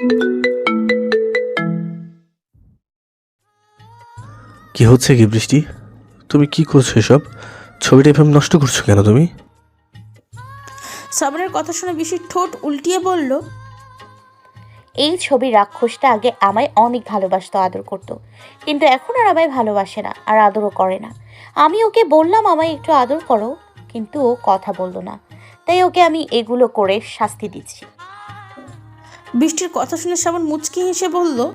কি হচ্ছে কি বৃষ্টি? তুমি কি করছ এসব? ছবিটা এভাবে নষ্ট করছ কেন তুমি? শ্রাবণের কথা শুনে বৃষ্টির ঠোঁট উল্টিয়ে বলল এই ছবি রাক্ষসটা আগে আমায় অনেক ভালোবাসতো আদর করতো। কিন্তু এখন আর আমায় ভালোবাসে না আর আদরও করে না। আমি ওকে বললাম আমায় একটু আদর করো। কিন্তু ও কথা বলল না। তাই ওকে আমি এগুলো করে শাস্তি দিচ্ছি। বৃষ্টির কথা শুনে শ্রাবণ মুচকি হেসে বলল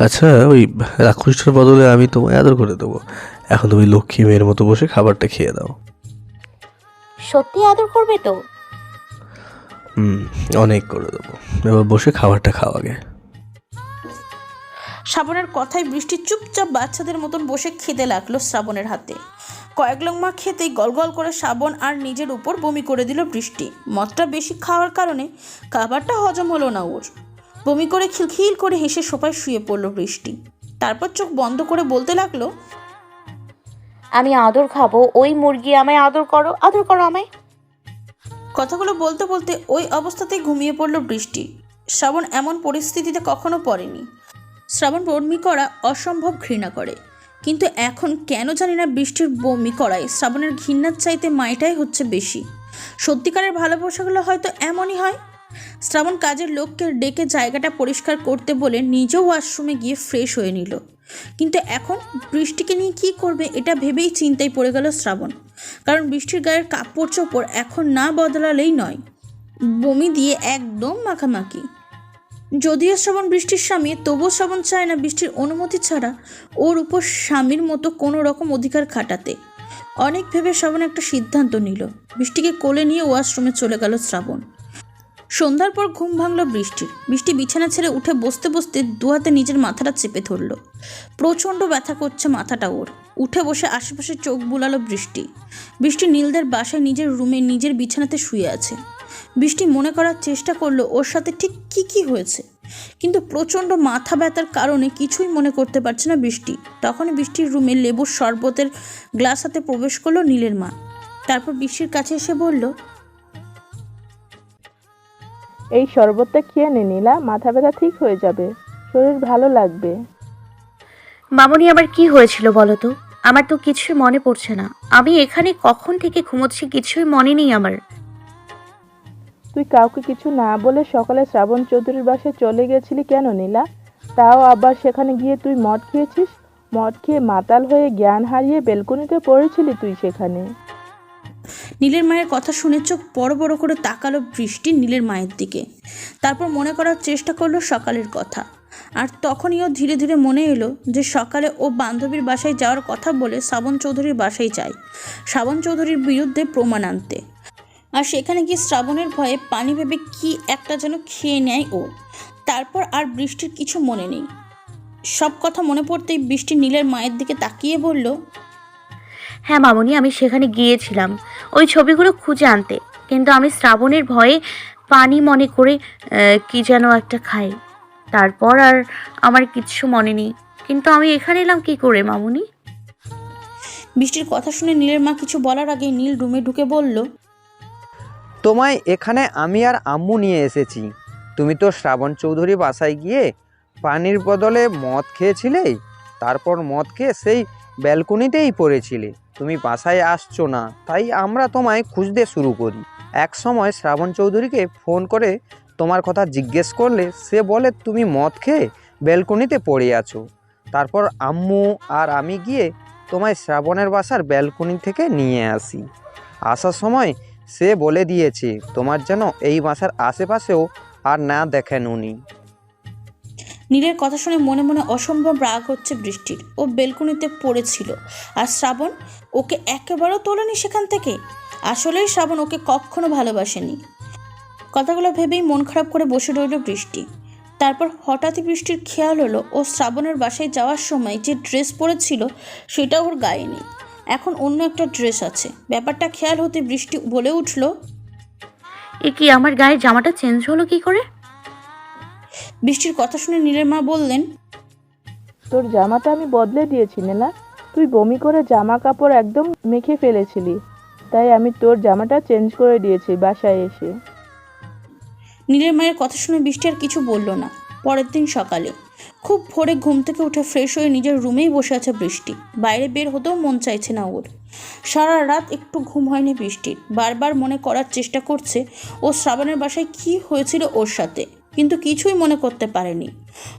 আচ্ছা ওই রাক্ষসটার বদলে আমি তোমায় আদর করে দেবো। এখন তুমি লক্ষ্মী মেয়ের মতো বসে খাবারটা খেয়ে দাও সত্যি আদর করবে তো? হুম অনেক করে দেবো। এবার বসে খাবারটা খাওয়া আগে। শ্রাবণের কথায় বৃষ্টি চুপচাপ বাচ্চাদের মতন বসে খেতে লাগল শ্রাবণের হাতে। কয়েক লংমা খেতেই গলগল করে শ্রাবণ আর নিজের উপর বমি করে দিল বৃষ্টি। মদটা বেশি খাওয়ার কারণে খাবারটা হজম হলো না ওর। বমি করে খিলখিল করে হেসে সোফায় শুয়ে পড়ল বৃষ্টি। তারপর চোখ বন্ধ করে বলতে লাগল আমি আদর খাব ওই মুরগি আমায় আদর করো আদর করো আমায়। কথাগুলো বলতে বলতে ওই অবস্থাতেই ঘুমিয়ে পড়ল বৃষ্টি। শ্রাবণ এমন পরিস্থিতিতে কখনো পড়েনি। শ্রাবণ বমি করা অসম্ভব ঘৃণা করে। কিন্তু এখন কেন জানি না বৃষ্টির বমি করায় শ্রাবণের ঘৃণার চাইতে মাইটাই হচ্ছে বেশি। সত্যিকারের ভালোবাসাগুলো হয়তো এমনই হয়। শ্রাবণ কাজের লোককে ডেকে জায়গাটা পরিষ্কার করতে বলে নিজেও ওয়াশরুমে গিয়ে ফ্রেশ হয়ে নিল। কিন্তু এখন বৃষ্টিকে নিয়ে কী করবে এটা ভেবেই চিন্তায় পড়ে গেল শ্রাবণ। কারণ বৃষ্টির গায়ের কাপড় চোপড় এখন না বদলালেই নয়। বমি দিয়ে একদম মাখামাখি। যদিও শ্রাবণ বৃষ্টির স্বামী, তবুও শ্রাবণ চায় না বৃষ্টির অনুমতি ছাড়া। ওর উপর স্বামীর মতো কোনো রকম অধিকার খাটাতে। অনেক ভেবে শ্রাবণ একটা সিদ্ধান্ত নিল। বৃষ্টিকে কোলে নিয়ে ওয়াশরুমে চলে গেল শ্রাবণ। সন্ধ্যার পর ঘুম ভাঙল বৃষ্টির। বৃষ্টি বিছানা ছেড়ে উঠে বসতে বসতে দু হাতে নিজের মাথাটা চেপে ধরলো। প্রচণ্ড ব্যথা করছে মাথাটা ওর। উঠে বসে আশেপাশে চোখ বুলালো বৃষ্টি। বৃষ্টি নীলদের বাসায় নিজের রুমে নিজের বিছানাতে শুয়ে আছে। বৃষ্টি মনে করার চেষ্টা করল ওর সাথে ঠিক কি কি হয়েছে। কিন্তু প্রচণ্ড মাথা ব্যথার কারণে কিছুই মনে করতে পারছে না বৃষ্টি। তখনই বৃষ্টির রুমে লেবুর শরবতের গ্লাস হাতে প্রবেশ করল নীলের মা। তারপর বৃষ্টির কাছে এসে বলল এই শরবতটা খেয়ে নে নীলা মাথা ব্যথা ঠিক হয়ে যাবে। শরীর ভালো লাগবে। মামনি আবার কি হয়েছিল বলো তো? আমার তো কিছুই মনে পড়ছে না। আমি এখানে কখন থেকে ঘুমোচ্ছি কিছুই মনে নেই আমার। তুই কাউকে কিছু না বলে সকালে শ্রাবণ চৌধুরীর বাসায় চলে গেছিলি কেন নীলা? তাও আবার সেখানে গিয়ে তুই মদ খেয়েছিস? মদ খেয়ে মাতাল হয়ে জ্ঞান হারিয়ে বেলকনিতে পড়েছিলি তুই সেখানে। নীলের মায়ের কথা শুনে চোখ বড় বড় করে তাকালো বৃষ্টি নীলের মায়ের দিকে। তারপর মনে করার চেষ্টা করল সকালের কথা। আর তখনই ও ধীরে ধীরে মনে এলো যে সকালে ও বান্ধবীর বাসায় যাওয়ার কথা বলে শ্রাবণ চৌধুরীর বাসায় যায়। শ্রাবণ চৌধুরীর বিরুদ্ধে প্রমাণ আনতে। আর সেখানে গিয়ে শ্রাবণের ভয়ে পানি ভেবে কি একটা যেন খেয়ে নেয় ও। তারপর আর বৃষ্টির কিছু মনে নেই। সব কথা মনে পড়তেই বৃষ্টি নীলের মায়ের দিকে তাকিয়ে বলল হ্যাঁ মামনি আমি সেখানে গিয়েছিলাম। ওই ছবিগুলো খুঁজে আনতে। কিন্তু আমি শ্রাবণের ভয়ে পানি মনে করে আহ, কি যেন একটা খাই। তারপর আর আমার কিচ্ছু মনে নেই। কিন্তু আমি এখানে এলাম কি করে মামুনি? বৃষ্টির কথা শুনে নীলের মা কিছু বলার আগে নীল রুমে ঢুকে বলল তোমায় এখানে আমি আর আম্মু নিয়ে এসেছি। তুমি তো শ্রাবণ চৌধুরী বাসায় গিয়ে পানির বদলে মদ খেয়েছিলে, তারপর মদ খেয়ে সেই ব্যালকনিতেই পড়েছিলে। তুমি বাসায় আসছো না, তাই আমরা তোমায় খুঁজতে শুরু করি। এক সময় শ্রাবণ চৌধুরীকে ফোন করে তোমার কথা জিজ্ঞেস করলে সে বলে, তুমি মদ খেয়ে ব্যালকনিতে পড়ে আছো। তারপর আম্মু আর আমি গিয়ে তোমায় শ্রাবণের বাসার ব্যালকনি থেকে নিয়ে আসি। আসার সময় সে বলে দিয়েছে, তোমার যেন এই বাসার আশেপাশেও আর না দেখেন উনি। নীলের কথা শুনে মনে মনে অসম্ভব রাগ হচ্ছে বৃষ্টির। ও বেলকুনিতে পড়েছিল। আর শ্রাবণ, ওকে একেবারেও তোলেনি সেখান থেকে? আসলেই শ্রাবণ ওকে কখনো ভালোবাসেনি। কথাগুলো ভেবেই মন খারাপ করে বসে রইল বৃষ্টি। তারপর হঠাৎই বৃষ্টির খেয়াল হলো ও শ্রাবণের বাসায় যাওয়ার সময় যে ড্রেস পরেছিল, সেটা ওর গায়ে নেই। এখন অন্য একটা ড্রেস আছে। ব্যাপারটা খেয়াল হতে বৃষ্টি বলে উঠল এ কি আমার গায়ে জামাটা চেঞ্জ হলো কি করে? বৃষ্টির কথা শুনে নীলের মা বললেন তোর জামাটা আমি বদলে দিয়েছি নীলা তুই বমি করে জামা কাপড় একদম মেখে ফেলেছিলি। তাই আমি তোর জামাটা চেঞ্জ করে দিয়েছি বাসায় এসে। নীলের মায়ের কথা শুনে বৃষ্টি আর কিছু বলল না। পরের দিন সকালে খুব ভোরে ঘুম থেকে উঠে ফ্রেশ হয়ে নিজের রুমেই বসে আছে বৃষ্টি। বাইরে বের হতেও মন চাইছে না ওর। সারা রাত একটু ঘুম হয়নি বৃষ্টির। বারবার মনে করার চেষ্টা করছে ও শ্রাবণের বাসায় কি হয়েছিল ওর সাথে কিন্তু কিছুই মনে করতে পারেনি।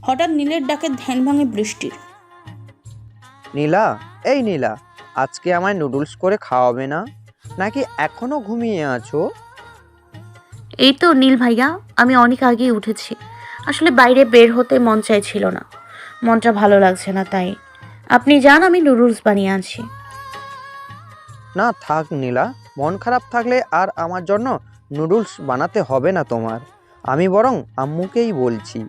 হঠাৎ নীলের ডাকে ধ্যান ভাঙে বৃষ্টির। নীলা এই নীলা আজকে আমায় নুডলস করে খাওয়াবে না? নাকি এখনও ঘুমিয়ে আছো? এই তো নীল ভাইয়া আমি অনেক আগেই উঠেছি। আসলে বাইরে বের হতে মন চাইছিল না। মনটা ভালো লাগছে না তাই। আপনি যান, আমি নুডলস বানিয়ে আনছি। না, থাক নীলা। মন খারাপ থাকলে আর আমার জন্য নুডলস বানাতে হবে না তোমার। আমি বরং আম্মুকেই বলছি।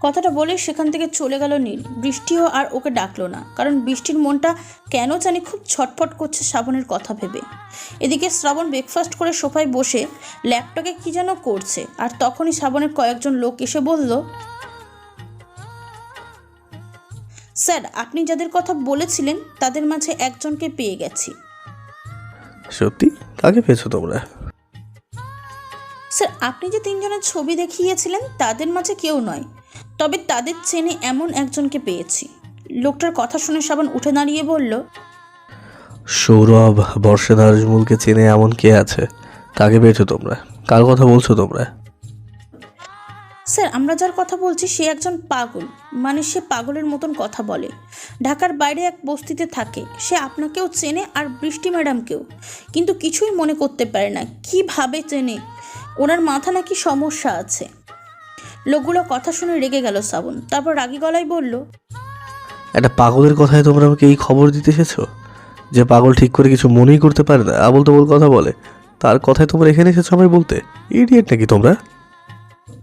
কথাটা বলে সেখান থেকে চলে গেল নীল। বৃষ্টিও আর ওকে ডাকলো না কারণ বৃষ্টির মনটা কেন জানি খুব ছটফট করছে শ্রাবণের কথা ভেবে। এদিকে শ্রাবণ ব্রেকফাস্ট করে সোফায় বসে ল্যাপটপে কি যেন করছে আর তখনই শ্রাবণের কয়েকজন লোক এসে বলল স্যার আপনি যাদের কথা বলেছিলেন তাদের মাঝে একজনকে পেয়ে গেছি। সত্যি? কাকে পেয়েছ তোমরা? স্যার আপনি যে তিনজনের ছবি দেখিয়েছিলেন তাদের মাঝে কেউ নয় তবে তাদের চেনে এমন একজনকে পেয়েছি। লোকটার কথা শুনে সাবান উঠে দাঁড়িয়ে বলল সৌরভ বর্ষা নাজমুলকে চেনে এমন কে আছে? কাকে পেয়েছ তোমরা? কার কথা বলছো তোমরা? স্যার আমরা যার কথা বলছি সে একজন পাগল। মানে সে পাগলের মতন কথা বলে। ঢাকার বাইরে এক বস্তিতে থাকে। সে আপনাকেও চেনে আর বৃষ্টি ম্যাডামকেও। কিন্তু কিছুই মনে করতে পারে না। কীভাবে চেনে? ওনার মাথা নাকি সমস্যা আছে। লোকগুলো কথা শুনে রেগে গেল শ্রাবণ তারপর রাগী গলায় বলল একটা পাগলের কথায় তোমরা আমাকে এই খবর দিতে এসেছ? যে পাগল ঠিক করে কিছু মনেই করতে পারে না আবল তবল কথা বলে। তার কথায় তোমরা এখানে এসেছ আমায় বলতে? ইডিয়েট নাকি তোমরা?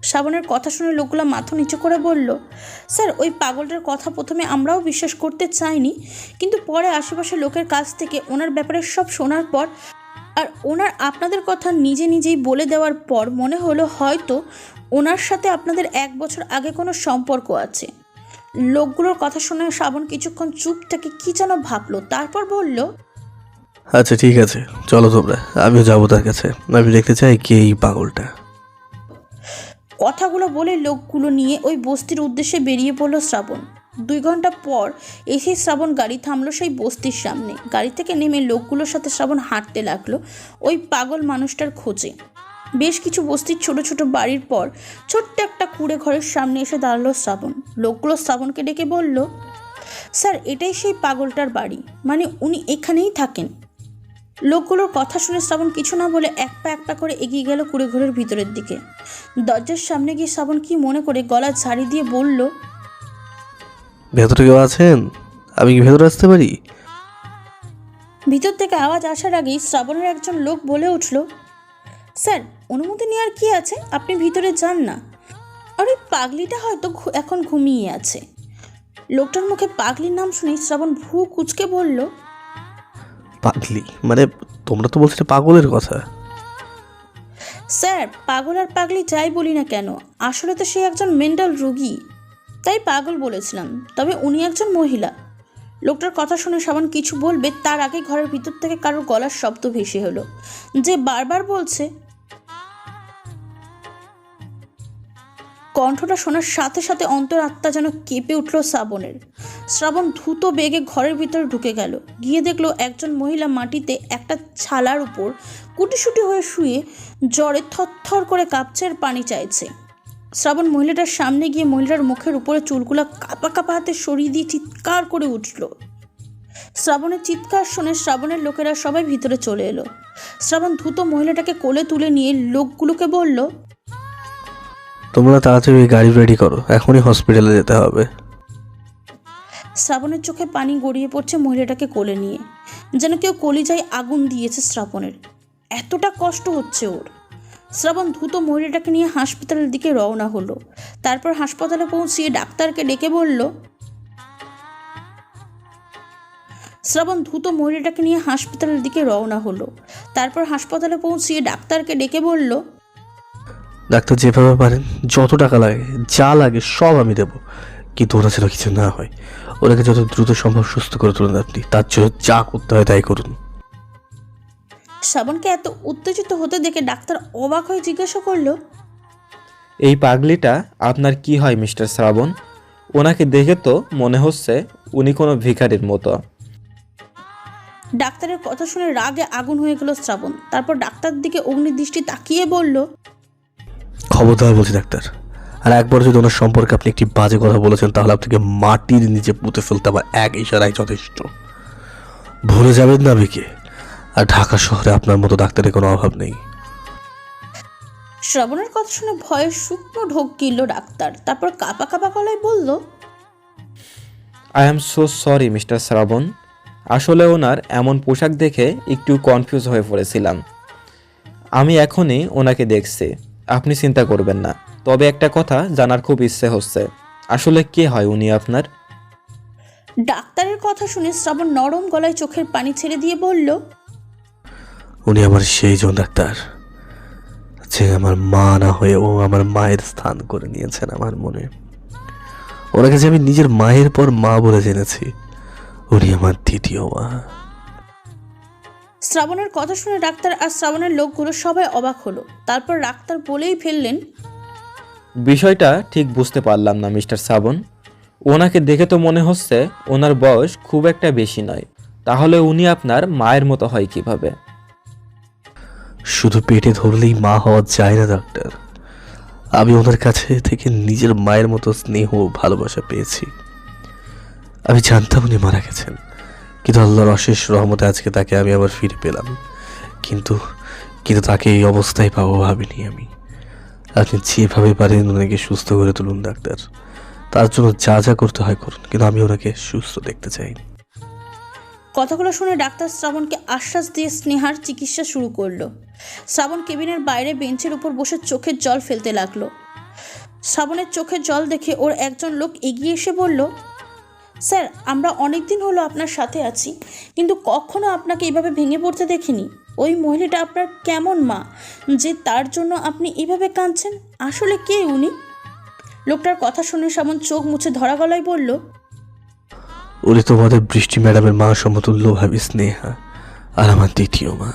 শ্রাবণের কথা শুনে লোকগুলো মাথা নিচু করে বলল স্যার ওই পাগলটার কথা প্রথমে আমরাও বিশ্বাস করতে চাইনি কিন্তু পরে আশেপাশের লোকের কাছ থেকে ওনার ব্যাপারে সব শোনার পর আর ওনার আপনাদের কথা নিজে নিজেই বলে দেওয়ার পর মনে হলো হয়তো ওনার সাথে আপনাদের এক বছর আগে কোনো সম্পর্ক আছে। লোকগুলোর কথা শুনে শ্রাবণ কিছুক্ষণ চুপ থেকে কী যেন ভাবলো তারপর বলল আচ্ছা ঠিক আছে চলো তোমরা আমিও যাব তার কাছে। আমি দেখতে চাই কে এই পাগলটা। কথাগুলো বলে লোকগুলো নিয়ে ওই বস্তির উদ্দেশ্যে বেরিয়ে পড়ল শ্রাবণ। দুই ঘণ্টা পর এসে শ্রাবণ গাড়ি থামলো সেই বস্তির সামনে। গাড়ি থেকে নেমে লোকগুলোর সাথে শ্রাবণ হাঁটতে লাগল ওই পাগল মানুষটার খোঁজে। বেশ কিছু বস্তির ছোট ছোট বাড়ির পর ছোট্ট একটা কুড়ে ঘরের সামনে এসে দাঁড়াল শ্রাবণ। লোকগুলো শ্রাবণকে ডেকে বলল, স্যার, এটাই সেই পাগলটার বাড়ি। মানে উনি এখানেই থাকেন। লোকগুলোর কথা শুনে শ্রাবণ কিছু না বলে এক পা এক পা করে এগিয়ে গেল কুড়ে ঘরের ভিতরের দিকে। দরজার সামনে গিয়ে শ্রাবণ কি মনে করে গলা ঝাড়ি দিয়ে বলল ভেতরে কেউ আছেন? আমি কি ভেতরে আসতে পারি? ভিতর থেকে আওয়াজ আসার আগেই শ্রাবণের একজন লোক বলে উঠল স্যার অনুমতি নেওয়ার কি আছে? আপনি ভিতরে যান না। আর ওই পাগলিটা হয়তো এখন ঘুমিয়ে আছে। লোকটার মুখে পাগলির নাম শুনে শ্রাবণ ভু কুচকে বলল পাগলি? মানে তোমরা তো বলছিলে পাগলের কথা। স্যার পাগল আর পাগলি যাই বলি না কেন আসলে তো সে একজন মেন্টাল রোগী। তাই পাগল বলেছিলাম। তবে উনি একজন মহিলা। লোকটার কথা শুনে সাবান কিছু বলবে, তার আগে ঘরের ভিতর থেকে কারোর গলার শব্দ ভেসে হলো যে বারবার বলছে। কণ্ঠটা শোনার সাথে সাথে অন্তর আত্মা যেন কেঁপে উঠল শ্রাবণের শ্রাবণ দ্রুত বেগে ঘরের ভিতরে ঢুকে গেল। গিয়ে দেখল একজন মহিলা মাটিতে একটা ছালার উপর কুটিসুটি হয়ে শুয়ে জ্বরে থরথর করে কাঁপছে আর পানি চাইছে। শ্রাবণ মহিলাটার সামনে গিয়ে মহিলার মুখের উপরে চুলগুলো কাপা কাপা হাতে সরিয়ে দিয়ে চিৎকার করে উঠল। শ্রাবণের চিৎকার শুনে শ্রাবণের লোকেরা সবাই ভিতরে চলে এলো। শ্রাবণ দ্রুত মহিলাটাকে কোলে তুলে নিয়ে লোকগুলোকে বলল তোমরা তাড়াতাড়ি ওই গাড়ি রেডি করো এখনই হসপিটালে যেতে হবে। শ্রাবণের চোখে পানি গড়িয়ে পড়ছে মহিলাটাকে কোলে নিয়ে। যেন কেউ কলিজায় আগুন দিয়েছে শ্রাবণের। এতটা কষ্ট হচ্ছে ওর। শ্রাবণ দ্রুত মহিলাটাকে নিয়ে হাসপাতালের দিকে রওনা হলো। তারপর হাসপাতালে পৌঁছিয়ে ডাক্তারকে ডেকে বলল, শ্রাবণ দ্রুত মহিলাটাকে নিয়ে হাসপাতালের দিকে রওনা হলো। তারপর হাসপাতালে পৌঁছিয়ে ডাক্তারকে ডেকে বলল, ডাক্তার যেভাবে পারেন, যত টাকা লাগে, যা লাগে সব আমি দেবো। কিন্তু ওরা যেন কিছু না হয় ওনাকে যত দ্রুত সম্ভব সুস্থ করে তুলুন আপনি। তার জন্য যা করতে হয় তাই করুন। শ্রাবণকে এত উত্তেজিত হতে দেখে ডাক্তার অবাক হয়ে জিজ্ঞাসা করল এই পাগলিটা আপনার কি হয় মিস্টার শ্রাবণ? ওনাকে দেখে তো মনে হচ্ছে উনি কোনো ভিখারির মতো। ডাক্তারের কথা শুনে রাগে আগুন হয়ে গেল শ্রাবণ। তারপর ডাক্তার দিকে অগ্নিদৃষ্টি তাকিয়ে বলল খবরদার বলছি ডাক্তার আর একবার যদি ওনার সম্পর্কে আপনি একটি বাজে কথা বলেছেন তাহলে আপনাকে মাটির নিচে পুঁতে ফেলতে আমার এক ইশারায় যথেষ্ট। ভুলে যাবেন না বিকে আর ঢাকা শহরে আপনার মতো ডাক্তারের কোনো অভাব নেই। শ্রাবণের কথা শুনে ভয়ে শুকনো ঢোক গিলল ডাক্তার। তারপর কাপা কাপা গলায় বলল I am so sorry mister Shraban আসলে ওনার এমন পোশাক দেখে একটু কনফিউজ হয়ে পড়েছিলাম। আমি এখনই ওনাকে দেখছি। আপনি চিন্তা করবেন না। তবে একটা কথা জানার খুব ইচ্ছে হচ্ছে। আসলে কে হয় উনি আপনার? ডাক্তারের কথা শুনে শ্রাবণ নরম গলায় চোখের পানি ছেড়ে দিয়ে বলল উনি আমার সেই জন ডাক্তার যে আমার মা না হয়ে ও আমার মায়ের স্থান করে নিয়েছেন আমার মনে। ওনাকে যে আমি নিজের মায়ের পর মা বলে জেনেছি উনি আমার দ্বিতীয় মা। শ্রাবণের কথা শুনে ডাক্তার আর শ্রাবণের লোকগুলো সবাই অবাক হলো। তারপর ডাক্তার বলেই ফেললেন বিষয়টা ঠিক বুঝতে পারলাম না মিস্টার শ্রাবণ। ওনাকে দেখে তো মনে হচ্ছে ওনার বয়স খুব একটা বেশি নয়। তাহলে উনি আপনার মায়ের মতো হয় কীভাবে? শুধু পেটে ধরলেই মা হওয়া যায় না ডাক্তার আমি ওনার কাছে থেকে নিজের মায়ের মতো স্নেহ ভালোবাসা পেয়েছি। আমি জানতাম উনি মারা গেছেন, কিন্তু আল্লাহর অশেষ রহমতে আজকে তাকে আমি আবার ফিরে পেলাম। কিন্তু কিন্তু তাকে এই অবস্থায় পাবো ভাবিনি আমি। আপনি যেভাবে পারেন ওনাকে সুস্থ করে তুলুন ডাক্তার তার জন্য যা যা করতে হয় করুন, কিন্তু আমি ওনাকে সুস্থ দেখতে চাই কথাগুলো শুনে ডাক্তার শ্রাবণকে আশ্বাস দিয়ে স্নেহার চিকিৎসা শুরু করল। শ্রাবণ কেবিনের বাইরে বেঞ্চের উপর বসে চোখের জল ফেলতে লাগল। শ্রাবণের চোখের জল দেখে ওর একজন লোক এগিয়ে এসে বলল, স্যার, আমরা অনেক দিন হলো আপনার সাথে আছি, কিন্তু কখনো আপনাকে এইভাবে ভেঙে পড়তে দেখিনি। ওই মহিলাটা আপনার কেমন মা, যে তার জন্য আপনি এইভাবে কাঁদছেন? আসলে কে উনি? লোকটার কথা শুনে শ্রাবণ চোখ মুছে ধরা গলায় বলল উনি তোমাদের বৃষ্টি ম্যাডামের মা সমতুল্য ভাবি স্নেহা আর আমার দ্বিতীয় মা।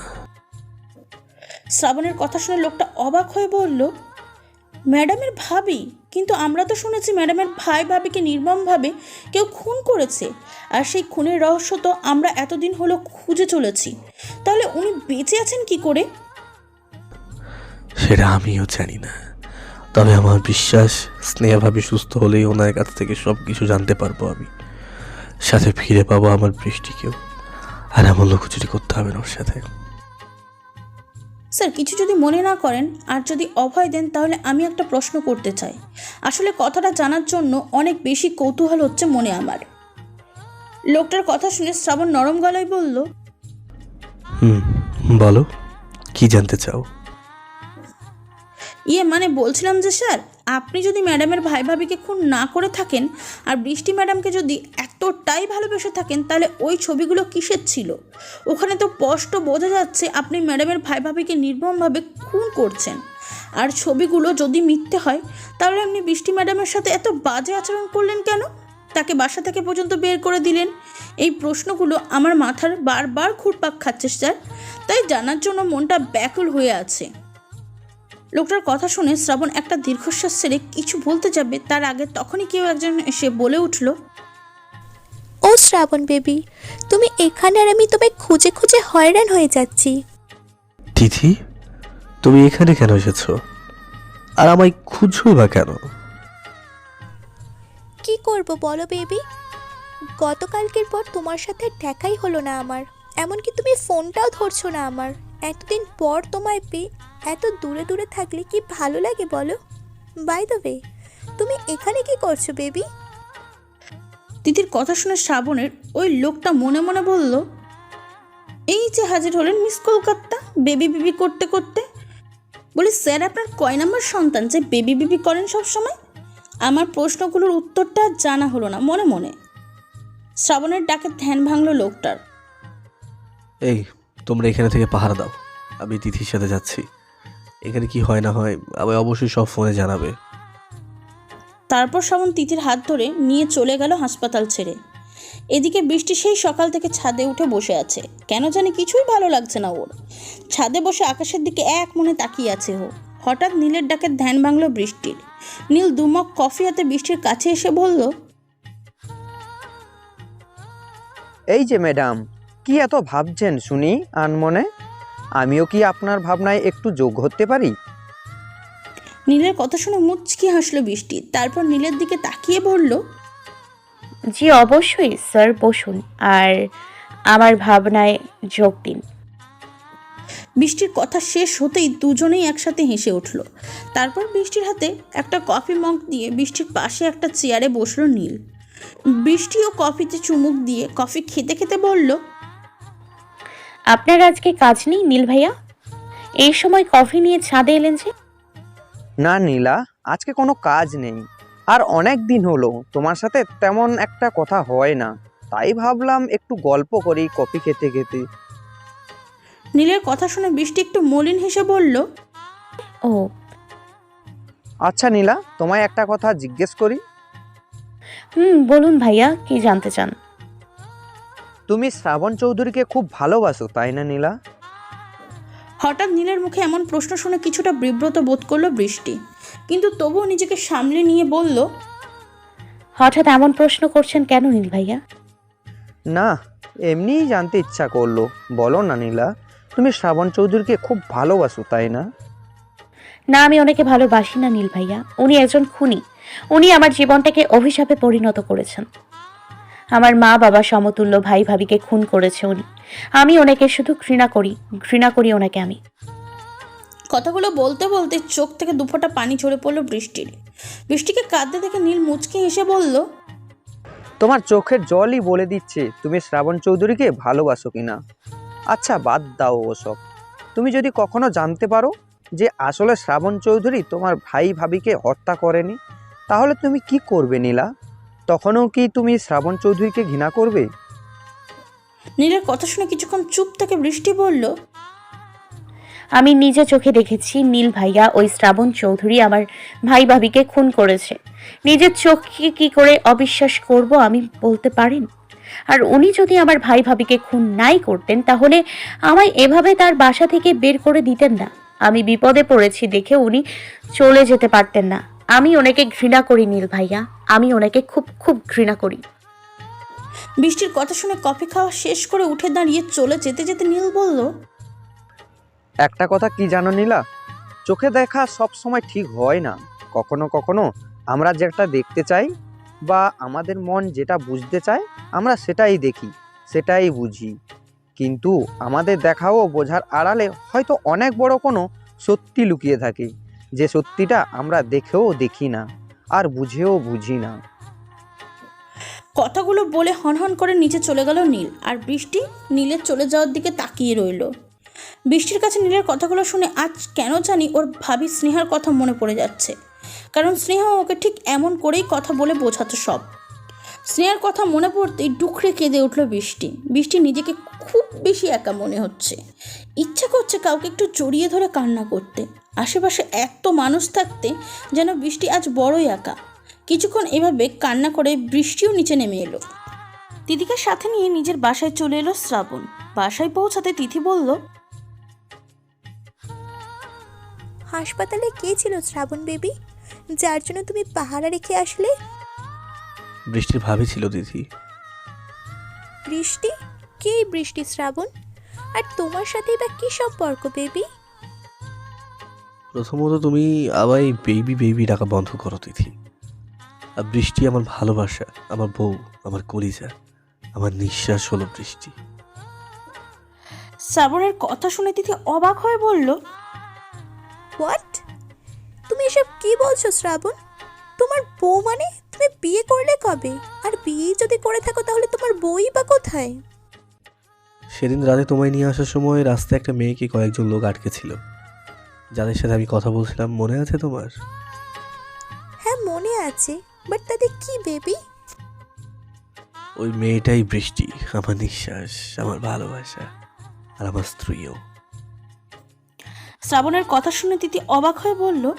শ্রাবণের কথা শুনে লোকটা অবাক হয়ে বলল ম্যাডামের ভাবি? কিন্তু আমরা তো শুনেছি ম্যাডামের ভাই ভাবিকে নির্মমভাবে কেউ খুন করেছে আর সেই খুনের রহস্য তো আমরা এতদিন হলো খুঁজে চলেছি। তাহলে উনি বেঁচে আছেন কি করে? সেটা আমিও জানি না। তবে আমার বিশ্বাস স্নেহা ভাবি সুস্থ হলেই ওনার কাছ থেকে সব কিছু জানতে পারব আমি। সাথে ফিরে পাবো আমার বৃষ্টিকেও। আর এমন লুকোচুরি করতে হবে না ওর সাথে। স্যার কিছু যদি মনে না করেন আর যদি অভয় দেন তাহলে আমি একটা প্রশ্ন করতে চাই। আসলে কথাটা জানার জন্য অনেক বেশি কৌতূহল হচ্ছে মনে আমার। লোকটার কথা শুনে শ্রাবণ নরম গলায় বলল হুম বলো কি জানতে চাও? ইয়ে মানে বলছিলাম যে স্যার আপনি যদি ম্যাডামের ভাই ভাবিকে খুন না করে থাকেন আর বৃষ্টি ম্যাডামকে যদি এতটাই ভালোবেসে থাকেন, তাহলে ওই ছবিগুলো কিসের ছিল? ওখানে তো স্পষ্ট বোঝা যাচ্ছে আপনি ম্যাডামের ভাই ভাবিকে নির্মমভাবে খুন করছেন। আর ছবিগুলো যদি মিথ্যে হয়, তাহলে আপনি বৃষ্টি ম্যাডামের সাথে এত বাজে আচরণ করলেন কেন? তাকে বাসা থেকে পর্যন্ত বের করে দিলেন? এই প্রশ্নগুলো আমার মাথার বারবার ঘুরপাক খাচ্ছে, স্যার। তাই জানার জন্য মনটা ব্যাকুল হয়ে আছে। লোকটার কথা শুনে শ্রাবণ একটা দীর্ঘশ্বাস ছেড়ে কিছু বলতে যাবে তার আগে তখনই কেউ একজন এসে বলে উঠল ও শ্রাবণ বেবি তুমি এখানে আর আমি তোমায় খুঁজে খুঁজে হয়রান হয়ে যাচ্ছি। তিথি তুমি এখানে কেন এসেছ? আর আমায় খুঁজছোই বা কেন? কি করব বলো বেবি? গতকালকের পর তোমার সাথে দেখাই হলো না আমার এমনকি তুমি ফোনটাও ধরছো না আমার। এতদিন পর তোমায় পেয়ে এত দূরে দূরে থাকলে কি ভালো লাগে বলো? বাই দ্য ওয়ে তুমি এখানে কি করছ বেবি দিদির কথা শুনে শ্রাবণের ওই লোকটা মনে মনে বলল এই যে হাজির হলেন মিস কলকাতা বেবি বিবি করতে করতে? বলি স্যার আপনার কয় নম্বর সন্তান যে বেবি বিবি করেন সব সময়? আমার প্রশ্নগুলোর উত্তরটা জানা হলো না মনে মনে। শ্রাবণের ডাকে ধ্যান ভাঙলো লোকটার। এই তোমরা এখানে থেকে পাহারা দাও। আমি তিথির সাথে যাচ্ছি। এখানে কি হয় না হয় আমায় অবশ্যই সব ফোনে জানাবে। তারপর শ্রাবণ তিথির হাত ধরে নিয়ে চলে গেল হাসপাতাল ছেড়ে। এদিকে বৃষ্টি সেই সকাল থেকে ছাদে উঠে বসে আছে। কেন জানি কিছুই ভালো লাগছে না ওর। ছাদে বসে আকাশের দিকে এক মনে তাকিয়ে আছে ও। হঠাৎ নীলের ডাকে ধ্যান ভাঙলো বৃষ্টির। নীল দুমক কফি হাতে বৃষ্টির কাছে এসে বলল এই যে ম্যাডাম কি এত ভাবছেন শুনি আনমনে? আমিও কি আপনার ভাবনায় একটু যোগ হতে পারি? নীলের কথা শুনে মুচকি হাসলো বৃষ্টি তারপর নীলের দিকে তাকিয়ে বলল জি অবশ্যই স্যার বসুন আর আমার ভাবনায় যোগ দিন। বৃষ্টির কথা শেষ হতেই দুজনেই একসাথে হেসে উঠল। তারপর বৃষ্টির হাতে একটা কফি মগ দিয়ে বৃষ্টির পাশে একটা চেয়ারে বসল নীল। বৃষ্টিও কফিতে চুমুক দিয়ে কফি খেতে খেতে বলল আপনার আজকে কাজ নেই নীল ভাইয়া? এই সময় কফি নিয়ে ছাদে এলেন যে? না নীলা আজকে কোনো কাজ নেই। আর অনেক দিন হলো তোমার সাথে তেমন একটা কথা হয় না। তাই ভাবলাম একটু গল্প করি কফি খেতে খেতে। নীলের কথা শুনে বৃষ্টি একটু মলিন হেসে বলল ও। আচ্ছা নীলা তোমায় একটা কথা জিজ্ঞেস করি। হুম বলুন ভাইয়া কি জানতে চান? তুমি শ্রাবণ চৌধুরীকে খুব ভালোবাসো তাই না নীলা? হঠাৎ নীলের মুখে এমন প্রশ্ন শুনে কিছুটা বিব্রত বোধ করল বৃষ্টি। কিন্তু তবুও নিজেকে সামলে নিয়ে বলল হঠাৎ এমন প্রশ্ন করছেন কেন নীল ভাইয়া? না এমনিই জানতে ইচ্ছা করল। বলো না নীলা তুমি শ্রাবণ চৌধুরীকে খুব ভালোবাসো তাই না? না আমি ওনাকে ভালোবাসি না নীল ভাইয়া। উনি একজন খুনি। উনি আমার জীবনটাকে অভিশাপে পরিণত করেছেন। আমার মা বাবা সমতুল্য ভাই ভাবিকে খুন করেছে উনি। আমি ওনাকে শুধু ঘৃণা করি ঘৃণা করি ওনাকে আমি। কথাগুলো বলতে বলতে চোখ থেকে দুফোঁটা পানি ঝরে পড়ল বৃষ্টির। বৃষ্টিকে কাঁদতে দেখে নীল মুচকে এসে বলল তোমার চোখের জলই বলে দিচ্ছে তুমি শ্রাবণ চৌধুরীকে ভালোবাসো কিনা। আচ্ছা বাদ দাও ওসব। তুমি যদি কখনো জানতে পারো যে আসলে শ্রাবণ চৌধুরী তোমার ভাই ভাবিকে হত্যা করেনি তাহলে তুমি কি করবে নীলা? তখনও কি তুমি শ্রাবণ চৌধুরীকে ঘৃণা করবে? নীলের কথা শুনে কিছুক্ষণ চুপ থেকে বৃষ্টি বলল আমি নিজে চোখে দেখেছি নীল ভাইয়া ওই শ্রাবণ চৌধুরী আমার ভাই ভাবিকে খুন করেছে। নিজের চোখকে কি করে অবিশ্বাস করব আমি বলতে পারেন? আর উনি যদি আমার ভাই ভাবিকে খুন নাই করতেন তাহলে আমায় এভাবে তার বাসা থেকে বের করে দিতেন না। আমি বিপদে পড়েছি দেখে উনি চলে যেতে পারতেন না। আমি ওনাকে ঘৃণা করি নীল ভাইয়া। আমি ওনাকে খুব খুব ঘৃণা করি। বৃষ্টির কথা শুনে কফি খাওয়া শেষ করে উঠে দাঁড়িয়ে চলে যেতে যেতে নীল বলল একটা কথা কি জানো নীলা? চোখে দেখা সব সময় ঠিক হয় না। কখনো কখনো আমরা যেটা দেখতে চাই বা আমাদের মন যেটা বুঝতে চায় আমরা সেটাই দেখি সেটাই বুঝি। কিন্তু আমাদের দেখাও বোঝার আড়ালে হয়তো অনেক বড় কোনো সত্যি লুকিয়ে থাকে। যে সত্যিটা আমরা দেখেও দেখি না, আর বুঝেও বুঝি না। কথাগুলো বলে হনহন করে নিচে চলে গেল নীল, আর বৃষ্টি নীলের চলে যাওয়ার দিকে তাকিয়ে রইল। বৃষ্টির কাছে নীলের কথাগুলো শুনে আজ কেন জানি ওর ভাবি স্নেহার কথা মনে পড়ে যাচ্ছে, কারণ স্নেহা ওকে ঠিক এমন করেই কথা বলে বোঝাতো সব। স্নেহার কথা মনে পড়তেই ডুকরে কেঁদে উঠল বৃষ্টি। বৃষ্টি নিজেকে খুব বেশি একা মনে হচ্ছে। ইচ্ছা করছে কাউকে একটু জড়িয়ে ধরে কান্না করতে। আশেপাশে এত মানুষ থাকতে যেন বৃষ্টি আজ বড়ই একা। কিছুক্ষণ এভাবে কান্না করে বৃষ্টিও নিচে নেমে এলো। তিথিকে সাথে নিয়ে নিজের বাসায় চলে এলো শ্রাবণ। বাসায় পৌঁছাতে তিথি বলল, হাসপাতালে কে ছিল শ্রাবণ বেবি? যার জন্য তুমি পাহারা রেখে আসলে? বৃষ্টির ভাবি ছিল দিদি। বৃষ্টি? কে বৃষ্টি শ্রাবণ? আর তোমার সাথে বা কি সম্পর্ক বেবি? প্রথমত তুমি আবার এই বেবি বেবি ডাকা বন্ধ করো তিথি আর বৃষ্টি আমার ভালোবাসা আমার বউ আমার কলিজা আমার নিঃশ্বাস হলো বৃষ্টি। শ্রাবণের কথা শুনে তিথি অবাক হয়ে বলল হোয়াট তুমি এসব কি বলছো শ্রাবণ? তোমার বউ মানে তুমি বিয়ে করলে কবে? আর বিয়ে যদি করে থাকো তাহলে তোমার বই বা কোথায়? সেদিন রাতে তোমায় নিয়ে আসার সময় রাস্তায় একটা মেয়েকে কয়েকজন লোক আটকে ছিল যাদের সাথে আমি কথা বলছিলাম মনে আছে তোমার? হ্যাঁ মনে আছে। বাট তাদের কি বেবি? ওই মেয়েটাই বৃষ্টি আমার নিঃশ্বাস আমার ভালোবাসা আর আমার স্ত্রীও। শ্রাবণের কথা শুনে তিথি অবাক হয়ে বলল